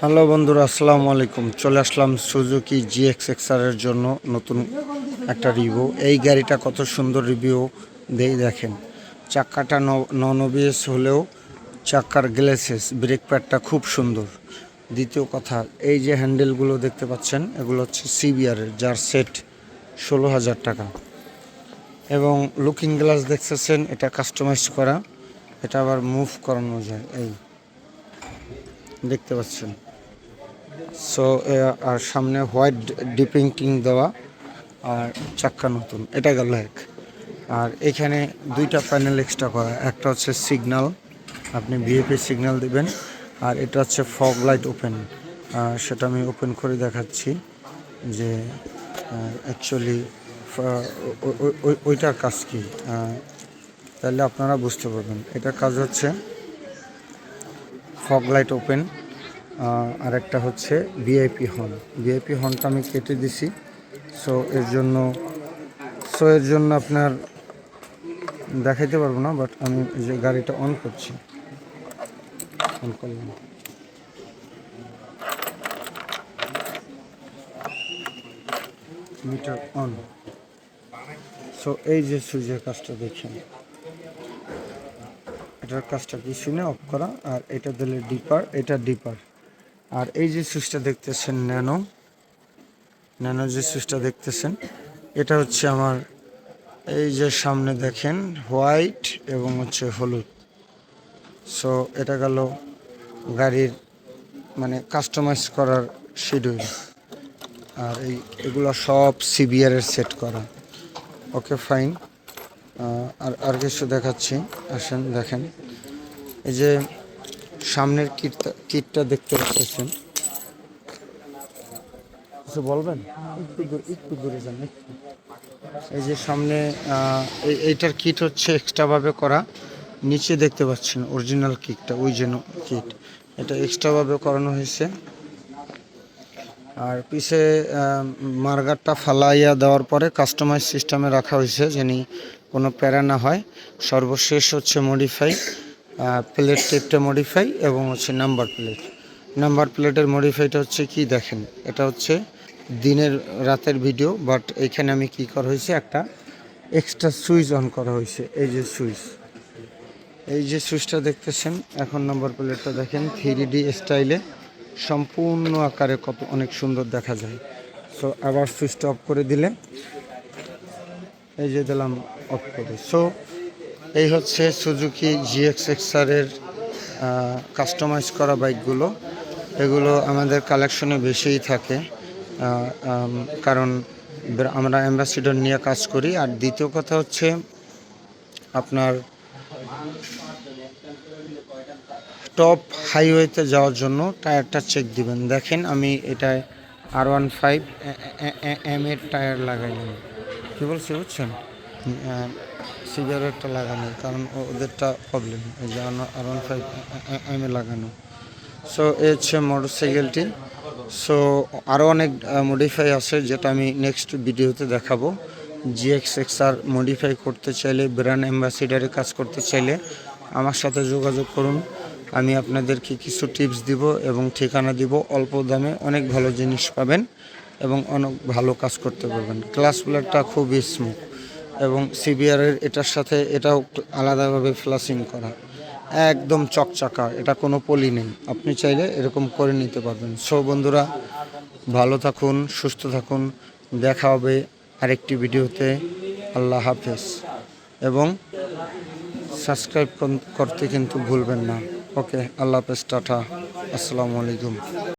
Hello বন্ধুরা, আসসালামু আলাইকুম। চলে আসলাম সুজুকি জিএক্স এক্সআরের জন্য নতুন একটা রিভিউ। এই গাড়িটা কত সুন্দর রিভিউ দেই দেখেন। চাক্কাটা নন ওবিএস হলেও চাক্কার গ্লেসেস ব্রেক প্যাডটা খুব সুন্দর। দ্বিতীয় কথা, এই যে হ্যান্ডেলগুলো দেখতে পাচ্ছেন, এগুলো হচ্ছে সিবিআরের যার সেট ষোলো হাজার টাকা। এবং লুকিং গ্লাস দেখতেছেন, এটা কাস্টমাইজ করা। এটা আবার মুভ করানো যায়, এই। দেখতে পাচ্ছেন। সো আর সামনে হোয়াইট ডিপিংটিং দেওয়া আর চাক্কা নতুন, এটা গেল এক। আর এখানে দুইটা প্যানেল এক্সট্রা করা, একটা হচ্ছে সিগনাল আপনি ভিএপি সিগন্যাল দিবেন, আর এটা হচ্ছে ফগ লাইট ওপেন সেটা আমি ওপেন করে দেখাচ্ছি যে অ্যাকচুয়ালি ওইটার কাজ কি? তাহলে আপনারা বুঝতে পারবেন। এটার কাজ হচ্ছে ফগ লাইট ওপেন আর একটা হচ্ছে ভিআইপি হর্ন ভিআইপি হর্নটা আমি কেটে দিছি। সো এর জন্য সো এর জন্য আপনার দেখাইতে পারব না বাট আমি যে গাড়িটা অন করছি। অন করলাম। মিটার অন সো এই যে সুইচের কাজটা দেখেন। এটার কাজটা কি শুনে অফ করা? আর এটা দিলে ডিপার এটা ডিপার আর এই যে সুইচটা দেখতেছেন ন্যানো ন্যানো যে সুইচটা দেখতেছেন, এটা হচ্ছে আমার, এই যে সামনে দেখেন হোয়াইট এবং হচ্ছে হলুদ। সো এটা গেল গাড়ির মানে কাস্টমাইজ করার শিডিউল আর এই, এগুলো সব সিবিআরের সেট করা। ওকে ফাইন আর আর কিছু দেখাচ্ছি। আসেন, দেখেন। এই যে সামনের কিটটা কিটটা দেখতে পাচ্ছেন। কিছু বলবেন? একটু দূর, একটু দূরে যান এই যে সামনে এই- এইটার কিট হচ্ছে এক্সট্রাভাবে করা। নিচে দেখতে পাচ্ছেন অরিজিনাল কিটটা, ওই যেন কিট। এটা এক্সট্রাভাবে করানো হয়েছে। আর পিছে মার্গারটা ফালাইয়া দেওয়ার পরে কাস্টমাইজ সিস্টেমে রাখা হয়েছে, যেন কোনো প্যারা না হয়। সর্বশেষ হচ্ছে মডিফাই প্লেট টেপটা মডিফাই এবং হচ্ছে নাম্বার প্লেট নাম্বার প্লেটের মডিফাইটা হচ্ছে কি দেখেন? এটা হচ্ছে দিনের রাতের ভিডিও বাট এখানে আমি কি করা হয়েছে? একটা এক্সট্রা সুইচ অন করা হয়েছে। এই যে সুইচ এই যে সুইচটা দেখতেছেন, এখন নাম্বার প্লেটটা দেখেন থ্রি ডি স্টাইলে সম্পূর্ণ আকারে কত, অনেক সুন্দর দেখা যায়। সো আবার সুইচটা অফ করে দিলে, এই যে দিলাম অফ করে সো এই হচ্ছে সুজুকি জিএক্স এক্সারের কাস্টমাইজ করা বাইকগুলো এগুলো আমাদের কালেকশনে বেশিই থাকে। কারণ আমরা অ্যাম্বাসিডর নিয়ে কাজ করি। আর দ্বিতীয় কথা হচ্ছে আপনার টপ হাইওয়েতে যাওয়ার জন্য টায়ারটা চেক দিবেন। দেখেন আমি এটায় আর ওয়ান ফাইভ এম এর টায়ার লাগাইলাম। কী বলছি, বুঝছেন? সিগারেটটা লাগানো কারণ ওদেরটা প্রবলেম এই যে আর ওয়ান ফাইভ এম এ লাগানো। সো এ হচ্ছে মোটর সাইকেলটি সো আরও অনেক মডিফাই আছে, যেটা আমি নেক্সট ভিডিওতে দেখাবো। জিএক্স এক্স আর মডিফাই করতে চাইলে ব্র্যান্ড অ্যাম্বাসিডারে কাজ করতে চাইলে, আমার সাথে যোগাযোগ করুন। আমি আপনাদেরকে কিছু টিপস দিব এবং ঠিকানা দিব। অল্প দামে অনেক ভালো জিনিস পাবেন এবং অনেক ভালো কাজ করতে পারবেন। ক্লাস প্লেটটা খুবই স্মুথ এবং সিবিআরের এটার সাথে এটাও আলাদাভাবে ফ্লাসিং করা। একদম চকচাকা, এটা কোনো পলি নেই। আপনি চাইলে এরকম করে নিতে পারবেন। সো বন্ধুরা, ভালো থাকুন, সুস্থ থাকুন। দেখা হবে আরেকটি ভিডিওতে। আল্লাহ হাফেজ। এবং সাবস্ক্রাইব করতে কিন্তু ভুলবেন না। ওকে আল্লাহ হাফেজ, টাটা। আসসালামু আলাইকুম।